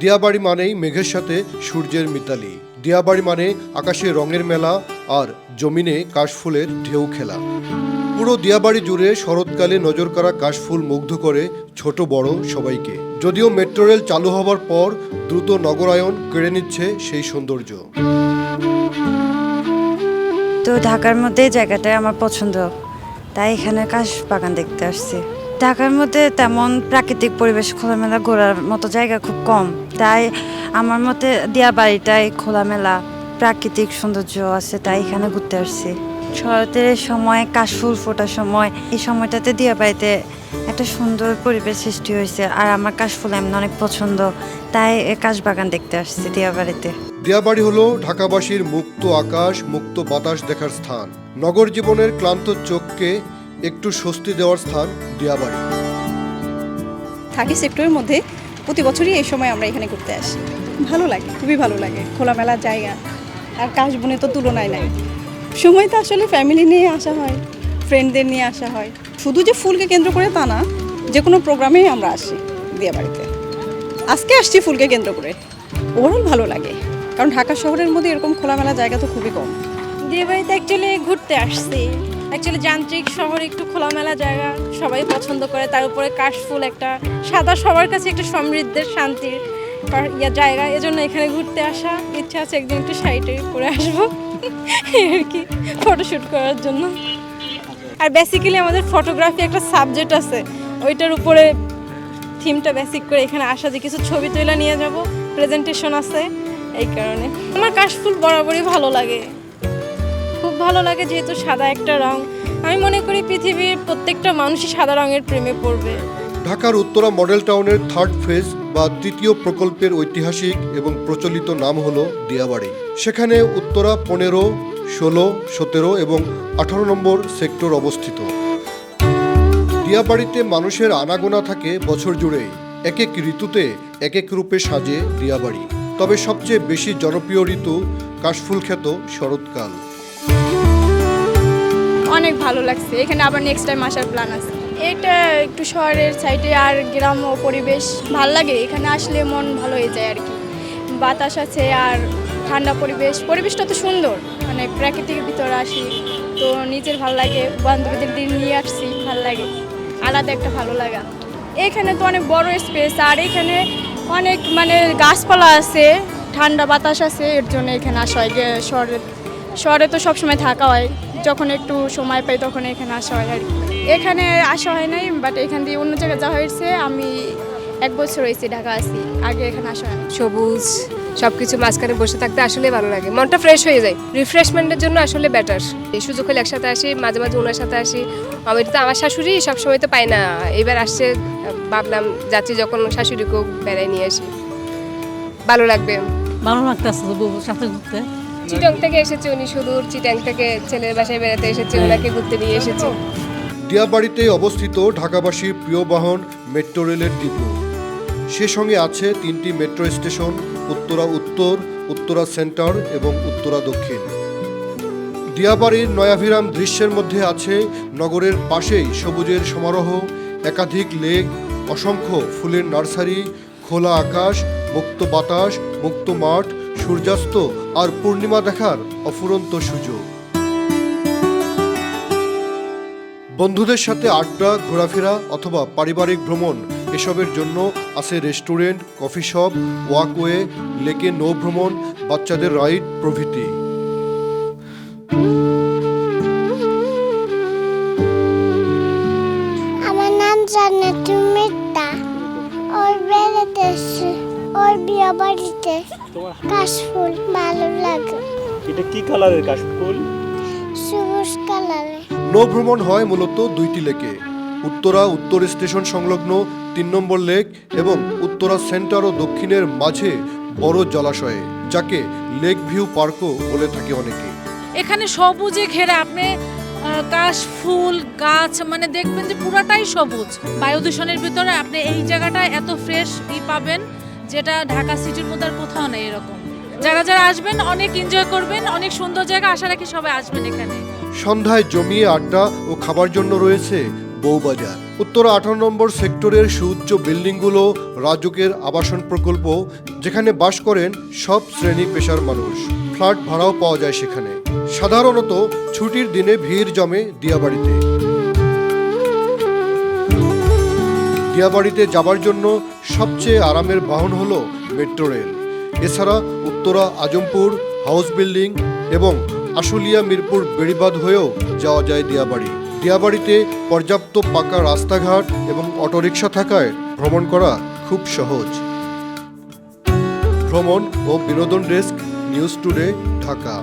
দিয়াবাড়ি মানেই মেঘের সাথে সূর্যের মিতালি। দিয়াবাড়ি মানে আকাশে রঙের মেলা আর জমিনে কাশফুলের ঢেউ খেলা। পুরো দিয়াবাড়ি জুড়ে শরৎকালে নজর করা কাশফুল মুগ্ধ করে ছোট বড় সবাইকে। যদিও মেট্রো রেল চালু হবার পর দ্রুত নগরায়ন কেড়ে নিচ্ছে সেই সৌন্দর্য। তো ঢাকার মধ্যে জায়গাটাই আমার পছন্দ। তাই এখানে কাশ বাগান দেখতে আসছি। ঢাকার মধ্যে তেমন প্রাকৃতিক পরিবেশ খোলামেলা ঘোরার মতো জায়গা খুব কম। তাই আমার মতে দিয়া বাড়িটাই খোলামেলা, প্রাকৃতিক সৌন্দর্য আছে তাই এখানে ঘুরতে আসছি। শরতের সময়, কাশফুল ফোটার সময়, এই সময়টাতে দিয়া বাড়িতে একটা সুন্দর পরিবেশ সৃষ্টি হয়েছে আর আমার কাশফুল এমন অনেক পছন্দ, তাই এই কাশ বাগান দেখতে আসছি দিয়া বাড়িতে। দিয়াবাড়ি হলো ঢাকাবাসীর মুক্ত আকাশ, মুক্ত বাতাস দেখার স্থান। নগর জীবনের ক্লান্ত চোখকে একটু স্বস্তি দেওয়ার স্থান দিয়াবাড়ি। থার্টি সেক্টরের মধ্যে। প্রতি বছরই এই সময় আমরা এখানে ঘুরতে আসি। ভালো লাগে খুবই ভালো লাগে। খোলামেলা জায়গা আর কাশবনে তো তুলনায় নাই। সময় তো আসলে ফ্যামিলি নিয়ে আসা হয় ফ্রেন্ডদের নিয়ে আসা হয়। শুধু যে ফুলকে কেন্দ্র করে তা না যে কোনো প্রোগ্রামেই আমরা আসি দিয়া বাড়িতে আজকে আসছি ফুলকে কেন্দ্র করে। ওভারঅল ভালো লাগে কারণ ঢাকা শহরের মধ্যে এরকম খোলামেলা জায়গা তো খুবই কম। বিয়েবাড়িতে অ্যাকচুয়ালি ঘুরতে আসছি। অ্যাকচুয়ালি যান্ত্রিক শহর একটু খোলামেলা জায়গা, সবাই পছন্দ করে। তার উপরে কাশফুল একটা, সাদা সবার কাছে একটা সমৃদ্ধের শান্তির ইয়া জায়গা। এজন্য এখানে ঘুরতে আসা ইচ্ছা আছে, একদিন একটু শাড়ি করে আসব। আর কি ফটোশ্যুট করার জন্য। আর বেসিক্যালি আমাদের ফটোগ্রাফি একটা সাবজেক্ট আছে। ওইটার উপরে থিমটা বেসিক করে এখানে আসা যে কিছু ছবি তুলে নিয়ে যাব। প্রেজেন্টেশন আছে, এই কারণে। আমার কাশফুল বরাবরই ভালো লাগে। ভালো লাগে যেহেতু সাদা একটা রং। আমি মনে করি পৃথিবীর প্রত্যেকটা মানুষই সাদা রঙের প্রেমে পড়বে। ঢাকার Uttara Model Town third phase বা তৃতীয় প্রকল্পের ঐতিহাসিক এবং প্রচলিত নাম হল দিয়াবাড়ি। সেখানে উত্তরা পনেরো, ষোলো, সতেরো এবং আঠারো নম্বর সেক্টর অবস্থিত। দিয়াবাড়িতে মানুষের আনাগোনা থাকে বছর জুড়ে এক এক ঋতুতে এক এক রূপে সাজে দিয়াবাড়ি। তবে সবচেয়ে বেশি জনপ্রিয় ঋতু কাশফুল খ্যাত শরৎকাল। অনেক ভালো লাগছে। এখানে আবার নেক্সট টাইম আসার প্ল্যান আছে। এটা একটু শহরের সাইডে আর গ্রাম্য পরিবেশ ভালো লাগে? এখানে আসলে মন ভালো হয়ে যায় আর কি বাতাস আছে আর ঠান্ডা পরিবেশ। পরিবেশটা তো সুন্দর। মানে প্রাকৃতিক ভিতরে আসি, তো নিজের ভালো লাগে। বান্ধবীদের দিন নিয়ে আসছি, ভালো লাগে। আলাদা একটা ভালো লাগা। এখানে তো অনেক বড় স্পেস আর এখানে অনেক মানে গাছপালা আছে, ঠান্ডা বাতাস আছে, এর জন্য এখানে আসা হয়। শহরে শহরে তো সবসময় থাকা হয়। যখন একটু সময় পাই তখন এখানে আসা হয় আর কি। এখানে আসা হয় নাই বাট এখান দিয়ে অন্য জায়গায় যাওয়া হয়েছে। আমি এক বছর হয়েছি ঢাকা আছি। আগে এখানে আসা হয় সবুজ সব কিছু মাঝখানে বসে থাকতে আসলে ভালো লাগে। মনটা ফ্রেশ হয়ে যায়। রিফ্রেশমেন্টের জন্য আসলে বেটার এই সুযোগ হলে একসাথে আসি মাঝে মাঝে ওনার সাথে আসি। আমি তো আমার শাশুড়ি সবসময় তো পাই না। এবার আসছে ভাবলাম যাচ্ছি যখন শাশুড়িকেও বেড়ায় নিয়ে আসি। ভালো লাগবে। ভালো লাগতেছে সাথে ঘুরতে। চিটং থেকে এসেছে উনি সুদূর চিটং থেকে ছেলের বাসায় বেড়াতে এসেছে, ওনাকে ঘুরতে নিয়ে এসেছে। দিয়াবাড়িতে অবস্থিত ঢাকাবাসীর প্রিয় বাহন মেট্রো রেলের ডিপো। সে সঙ্গে আছে তিনটি মেট্রো স্টেশন, উত্তরা উত্তর, উত্তরা সেন্টার এবং উত্তরা দক্ষিণ। দিয়াবাড়ির নয়াভিরাম দৃশ্যের মধ্যে আছে নগরের পাশেই সবুজের সমারোহ, একাধিক লেক, অসংখ্য ফুলের নার্সারি, খোলা আকাশ, মুক্ত বাতাস, মুক্ত মাঠ সূর্যাস্ত আর পূর্ণিমা দেখার অফুরন্ত সুযোগ। বন্ধুদের সাথে আড্ডা, ঘোরাফেরা অথবা পারিবারিক ভ্রমণ এসবের জন্য আছে রেস্টুরেন্ট, কফি শপ, ওয়াকওয়ে, লেকে নৌ ভ্রমণ বাচ্চাদের রাইড প্রভৃতি। আমার নাম জান্নাতুল মির্তা ওর বেড়াতে ওর বিয়ে বাড়িতে কাশফুল ভালো লাগে। এটা কি কালারের কাশফুল? সবুজ কালারে নৌ ভ্রমণ হয় মূলত দুইটি লেকে উত্তরা উত্তর স্টেশন সংলগ্ন তিন নম্বর লেক এবং উত্তরা সেন্টার ও দক্ষিণের মাঝে বড় জলাশয়ে যাকে লেক ভিউ পার্কও বলে থাকে অনেকে। এখানে সবুজে ঘেরা আপনি কাশ ফুল গাছ মানে দেখবেন যে পুরাটাই সবুজ। বায়ু দূষণের ভিতরে আপনি এই জায়গাটায় এত ফ্রেশ ই পাবেন। যেটা ঢাকা সিটির মধ্যে আর কোথাও নেই এরকম। যারা যারা আসবেন, অনেক এনজয় করবেন, অনেক সুন্দর জায়গা, আশা রাখি সবাই আসবেন এখানে। সন্ধ্যায় জমিয়ে আড্ডা ও খাবার জন্য রয়েছে বউবাজার। উত্তরা আঠারো নম্বর সেক্টরের সুউচ্চ বিল্ডিংগুলো রাজুকের আবাসন প্রকল্প, যেখানে বাস করেন সব শ্রেণি পেশার মানুষ। ফ্ল্যাট ভাড়াও পাওয়া যায় সেখানে। সাধারণত ছুটির দিনে ভিড় জমে দিয়াবাড়িতে। দিয়াবাড়িতে যাবার জন্য সবচেয়ে আরামের বাহন হলো মেট্রো রেল। এছাড়া উত্তরা আজমপুর, হাউস বিল্ডিং এবং আশুলিয়া, মিরপুর, বেড়িবাঁধ হয়েও যাওয়া যায় দিয়াবাড়ি দিয়াবাড়িতে পর্যাপ্ত পাকা রাস্তাঘাট এবং অটোরিকশা থাকায় ভ্রমণ করা খুব সহজ। ভ্রমণ ও বিনোদন ডেস্ক, নিউজ টুডে, ঢাকা।